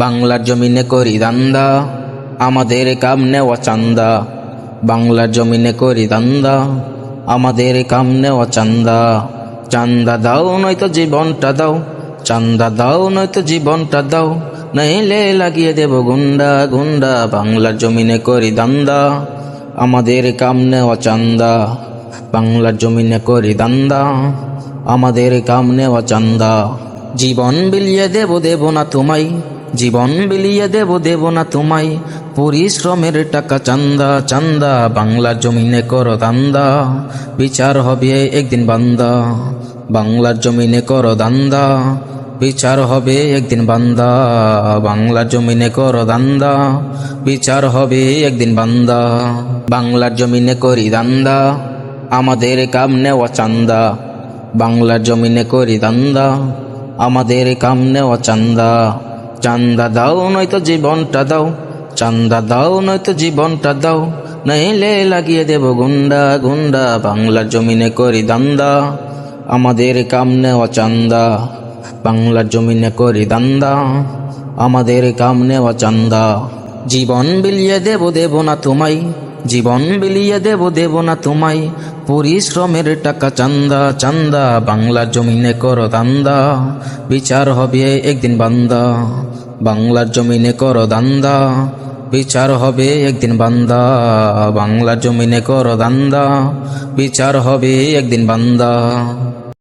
বাংলার জমিনে করি দান্দা, আমাদের কাম নেওয়া চান্দা বাংলার জমিনে করি দান্দা, আমাদের কাম নেওয়া চান্দা চান্দা দাও, নয়তো জীবনটা দাও। চান্দা দাও, নয়তো জীবনটা দাও। নইলে লাগিয়ে দেব গুন্ডা গুন্ডা। বাংলার জমিনে করি দান্দা, আমাদের কাম নেওয়া চান্দা বাংলার জমিনে করি দান্দা, আমাদের কাম নেওয়া চান্দা জীবন বিলিয়ে দেব দেব না তোমায়। জীবন বিলিয়ে দেব দেব না তোমায়। পরিশ্রমের টাকা চান্দা চান্দা, বাংলার জমিনে করো দান্দা। বিচার হবে একদিন বান্দা, বাংলার জমিনে করো দান্দা। বিচার হবে একদিন বান্দা, বাংলার জমিনে করো দান্দা। বিচার হবে একদিন বান্দা, বাংলার জমিনে করি দান্দা। আমাদের কাম নেওয়া চান্দা, বাংলার জমিনে করি দান্দা। আমাদের কাম নেওয়া চান্দা। চান্দা দাও, নয়তো জীবনটা দাও। চান্দা দাও, নয়তো জীবনটা দাও। নইলে লাগিয়ে দেব গুন্ডা গুন্ডা, বাংলার জমিনে করি দান্দা। আমাদের কাম নেওয়া চান্দা, বাংলার জমিনে করি দান্দা। আমাদের কাম নেওয়া চান্দা। জীবন বিলিয়ে দেব দেব না তোমায়। জীবন বিলিয়ে দেব দেব না তোমায়। পরিশ্রমের টাকা চান্দা চান্দা, বাংলার জমিনে করো দান্দা। বিচার হবে একদিন বান্দা। বাংলার জমিনে কর দান্দা, বিচার হবে একদিন বান্দা। বাংলার জমিনে কর দান্দা, বিচার হবে একদিন বান্দা।